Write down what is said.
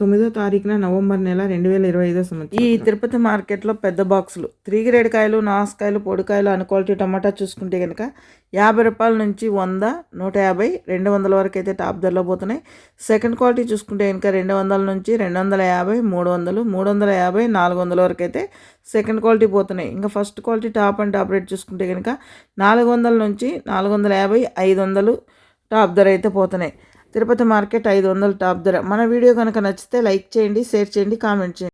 తొమ్మిదో తారీఖున నవంబర్ నెల రెండు వేల ఇరవై ఐదో సంవత్సరం. ఈ తిరుపతి మార్కెట్లో పెద్ద బాక్సులు. త్రీ గ్రేడ్ కాయలు నాసుకాయలు పొడికాయలు అన్ క్వాలిటీ టమాటా చూసుకుంటే కనుక యాభై రూపాయల నుంచి వంద నూట యాభై రెండు వందల వరకు అయితే టాప్ ధరలో పోతున్నాయి. సెకండ్ క్వాలిటీ చూసుకుంటే కనుక రెండు వందల నుంచి రెండు వందల యాభై మూడు వందలు మూడు వందల యాభై నాలుగు వందల వరకు అయితే సెకండ్ క్వాలిటీ పోతున్నాయి. ఇంకా first quality top and top rate చూసుకుంటే కనుక నాలుగు వందల నుంచి నాలుగు వందల యాభై ఐదు వందలు టాప్ ధర అయితే పోతున్నాయి. తిరుపతి మార్కెట్ ఐదు వందల టాప్ ధర. మన వీడియో కనుక నచ్చితే లైక్ చేయండి షేర్ చేయండి కామెంట్ చేయండి.